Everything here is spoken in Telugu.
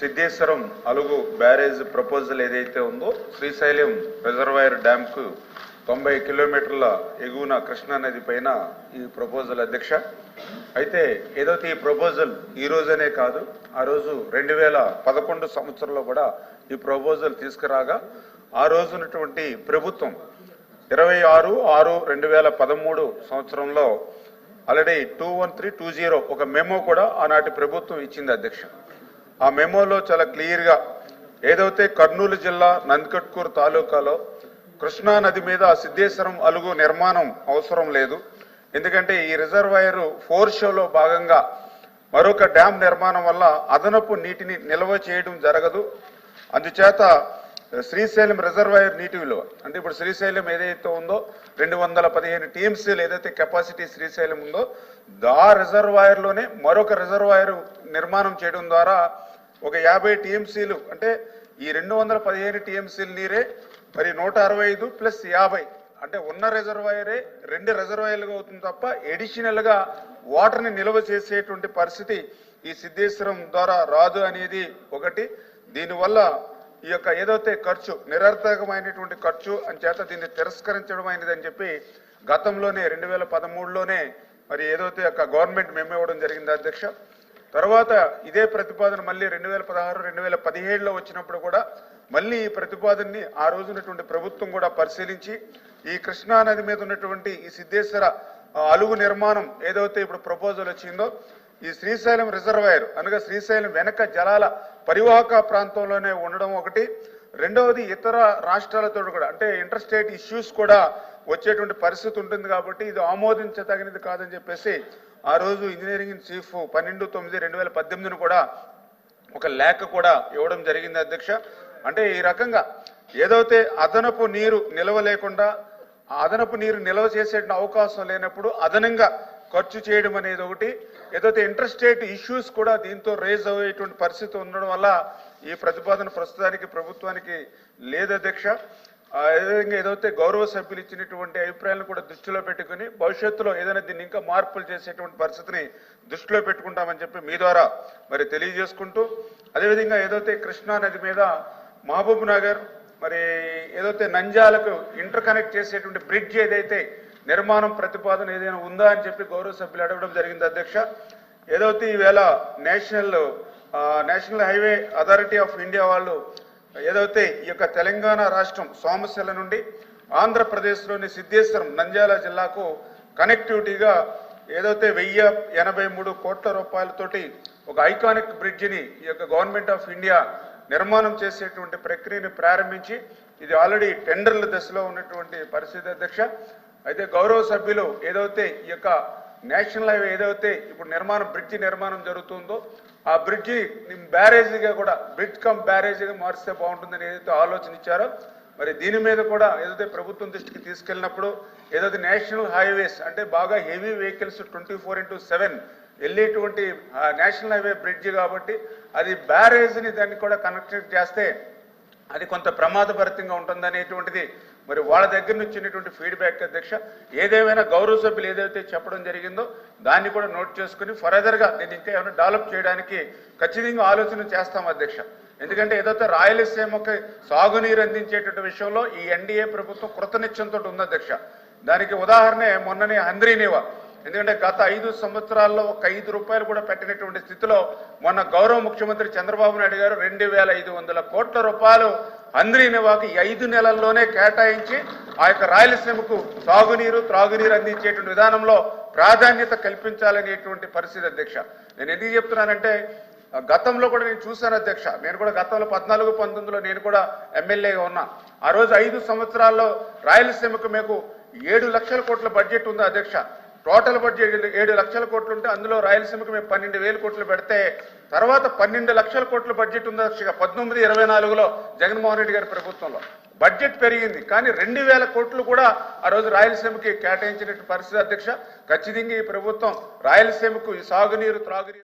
సిద్ధేశ్వరం అలుగు బ్యారేజ్ ప్రపోజల్ ఏదైతే ఉందో శ్రీశైలం రిజర్వాయర్ డ్యామ్కు తొంభై కిలోమీటర్ల ఎగువన కృష్ణా నది పైన ఈ ప్రపోజల్ అధ్యక్ష. అయితే ఏదైతే ఈ ప్రపోజల్ ఈ రోజనే కాదు ఆ రోజు రెండు వేల పదకొండు సంవత్సరంలో కూడా ఈ ప్రపోజల్ తీసుకురాగా ఆ రోజు ఉన్నటువంటి ప్రభుత్వం ఇరవై ఆరు ఆరు రెండు వేల పదమూడు సంవత్సరంలో already two one three two zero ఒక మెమో కూడా ఆనాటి ప్రభుత్వం ఇచ్చింది అధ్యక్ష. ఆ మెమోలో చాలా క్లియర్గా ఏదైతే కర్నూలు జిల్లా నందికట్కూరు తాలూకాలో కృష్ణా నది మీద సిద్ధేశ్వరం అలుగు నిర్మాణం అవసరం లేదు. ఎందుకంటే ఈ రిజర్వాయర్ ఫోర్ షోలో భాగంగా మరొక డ్యామ్ నిర్మాణం వల్ల అదనపు నీటిని నిల్వ చేయడం జరగదు. అందుచేత శ్రీశైలం రిజర్వాయర్ నీటి విలువ అంటే ఇప్పుడు శ్రీశైలం ఏదైతే ఉందో రెండు వందల పదిహేను టీఎంసీలు ఏదైతే కెపాసిటీ శ్రీశైలం ఉందో ఆ రిజర్వాయర్లోనే మరొక రిజర్వాయర్ నిర్మాణం చేయడం ద్వారా ఒక యాభై టీఎంసీలు అంటే ఈ రెండు వందల పదిహేను టీఎంసీల నీరే మరి నూట అరవై ఐదు ప్లస్ యాభై అంటే ఉన్న రిజర్వాయరే రెండు రిజర్వాయర్లుగా అవుతుంది తప్ప ఎడిషనల్గా వాటర్ని నిల్వ చేసేటువంటి పరిస్థితి ఈ సిద్ధేశ్వరం ద్వారా రాదు అనేది ఒకటి. దీనివల్ల ఈ యొక్క ఏదైతే ఖర్చు నిరర్థకమైనటువంటి ఖర్చు అని చేత దీన్ని తిరస్కరించడం అయినది అని చెప్పి గతంలోనే రెండు వేల పదమూడులోనే మరి ఏదైతే యొక్క గవర్నమెంట్ మేము ఇవ్వడం జరిగింది అధ్యక్ష. తర్వాత ఇదే ప్రతిపాదన మళ్ళీ రెండు వేల పదహారు రెండు వేల పదిహేడులో వచ్చినప్పుడు కూడా మళ్ళీ ఈ ప్రతిపాదనని ఆ రోజునటువంటి ప్రభుత్వం కూడా పరిశీలించి ఈ కృష్ణానది మీద ఉన్నటువంటి ఈ సిద్ధేశ్వర అలుగు నిర్మాణం ఏదైతే ఇప్పుడు ప్రపోజల్ వచ్చిందో ఈ శ్రీశైలం రిజర్వాయర్ అనగా శ్రీశైలం వెనక జలాల పరివాహక ప్రాంతంలోనే ఉండడం ఒకటి. రెండవది ఇతర రాష్ట్రాలతో కూడా అంటే ఇంటర్ స్టేట్ ఇష్యూస్ కూడా వచ్చేటువంటి పరిస్థితి ఉంటుంది కాబట్టి ఇది ఆమోదించదగినది కాదని చెప్పేసి ఆ రోజు ఇంజనీరింగ్ ఇన్ చీఫ్ పన్నెండు తొమ్మిది రెండు వేల పద్దెనిమిదిని కూడా ఒక లేఖ కూడా ఇవ్వడం జరిగింది అధ్యక్ష. అంటే ఈ రకంగా ఏదైతే అదనపు నీరు నిల్వ లేకుండా అదనపు నీరు నిల్వ చేసే అవకాశం లేనప్పుడు అదనంగా ఖర్చు చేయడం అనేది ఒకటి. ఏదైతే ఇంటర్ స్టేట్ ఇష్యూస్ కూడా దీంతో రేజ్ అయ్యేటువంటి పరిస్థితి ఉండడం వల్ల ఈ ప్రతిపాదన ప్రస్తుతానికి ప్రభుత్వానికి లేదు అధ్యక్ష. ఆ, అదేవిధంగా ఏదైతే గౌరవ సభ్యులు ఇచ్చినటువంటి అభిప్రాయాలను కూడా దృష్టిలో పెట్టుకుని భవిష్యత్తులో ఏదైనా దీన్ని ఇంకా మార్పులు చేసేటువంటి పరిస్థితిని దృష్టిలో పెట్టుకుంటామని చెప్పి మీ ద్వారా మరి తెలియజేసుకుంటూ అదేవిధంగా ఏదైతే కృష్ణా నది మీద మహబూబ్ నగర్ మరి ఏదైతే నంజాలకు ఇంటర్ కనెక్ట్ చేసేటువంటి బ్రిడ్జ్ ఏదైతే నిర్మాణం ప్రతిపాదన ఏదైనా ఉందా అని చెప్పి గౌరవ సభ్యులు అడగడం జరిగింది అధ్యక్ష. ఏదైతే ఈవేళ national national highway authority of India వాళ్ళు ఏదైతే ఈ యొక్క తెలంగాణ రాష్ట్రం సోమశిల నుండి ఆంధ్రప్రదేశ్లోని సిద్ధేశ్వరం నంద్యాల జిల్లాకు కనెక్టివిటీగా ఏదైతే వెయ్యి ఎనభై మూడు కోట్ల రూపాయలతోటి ఒక ఐకానిక్ బ్రిడ్జిని ఈ యొక్క గవర్నమెంట్ ఆఫ్ ఇండియా నిర్మాణం చేసేటువంటి ప్రక్రియను ప్రారంభించి ఇది ఆల్రెడీ టెండర్ల దశలో ఉన్నటువంటి పరిస్థితి అధ్యక్ష. అయితే గౌరవ సభ్యులు ఏదైతే ఈ యొక్క నేషనల్ హైవే ఏదైతే ఇప్పుడు నిర్మాణం బ్రిడ్జి నిర్మాణం జరుగుతుందో ఆ బ్రిడ్జి బ్యారేజీగా కూడా బ్రిడ్జ్ కమ్ బ్యారేజీగా మారిస్తే బాగుంటుందని ఏదైతే ఆలోచన ఇచ్చారో మరి దీని మీద కూడా ఏదైతే ప్రభుత్వం దృష్టికి తీసుకెళ్ళినప్పుడు ఏదైతే నేషనల్ హైవేస్ అంటే బాగా heavy vehicles twenty four into seven వెళ్ళేటువంటి ఆ నేషనల్ హైవే బ్రిడ్జ్ కాబట్టి అది బ్యారేజ్ని దాన్ని కూడా కనెక్ట్ చేస్తే అది కొంత ప్రమాదభరితంగా ఉంటుందనేటువంటిది మరి వాళ్ళ దగ్గర నుంచి వచ్చినటువంటి ఫీడ్బ్యాక్ అధ్యక్ష ఏదేమైనా గౌరవ సభ్యులు ఏదైతే చెప్పడం జరిగిందో దాన్ని కూడా నోట్ చేసుకుని ఫర్దర్గా నేను ఇంకా ఏమైనా డెవలప్ చేయడానికి ఖచ్చితంగా ఆలోచన చేస్తాం అధ్యక్ష. ఎందుకంటే ఏదైతే రాయలసీమకి సాగునీరు అందించేటువంటి విషయంలో ఈ ఎన్డీఏ ప్రభుత్వం కృతనిత్యంతో ఉంది అధ్యక్ష. దానికి ఉదాహరణే మొన్ననే హంద్రీనివ ఎందుకంటే గత ఐదు సంవత్సరాల్లో ఒక ఐదు రూపాయలు కూడా పెట్టినటువంటి స్థితిలో మొన్న గౌరవ ముఖ్యమంత్రి చంద్రబాబు నాయుడు గారు రెండు వేల ఐదు వందల కోట్ల రూపాయలు అంద్రీనివాకి వాకి ఐదు నెలల్లోనే కేటాయించి ఆ యొక్క రాయలసీమకు సాగునీరు త్రాగునీరు అందించేటువంటి విధానంలో ప్రాధాన్యత కల్పించాలనేటువంటి పరిస్థితి అధ్యక్ష. నేను ఎందుకు చెప్తున్నానంటే గతంలో కూడా నేను చూశాను అధ్యక్ష. నేను కూడా గతంలో పద్నాలుగు పంతొమ్మిదిలో నేను కూడా ఎమ్మెల్యేగా ఉన్నా. ఆ రోజు ఐదు సంవత్సరాల్లో రాయలసీమకు మీకు ఏడు లక్షల కోట్ల బడ్జెట్ ఉంది అధ్యక్ష. టోటల్ బడ్జెట్ ఏడు లక్షల కోట్లు ఉంటే అందులో రాయలసీమకు మేము పన్నెండు వేల కోట్లు పెడితే తర్వాత పన్నెండు లక్షల కోట్ల బడ్జెట్ ఉంది? అధ్యక్ష పద్దెనిమిది ఇరవై నాలుగులో జగన్మోహన్ రెడ్డి గారి ప్రభుత్వంలో. బడ్జెట్ పెరిగింది కానీ రెండు వేల కోట్లు కూడా ఆ రోజు రాయలసీమకి కేటాయించినట్టు పరిస్థితి అధ్యక్ష. ఖచ్చితంగా ఈ ప్రభుత్వం రాయలసీమకు ఈ సాగునీరు త్రాగునీరు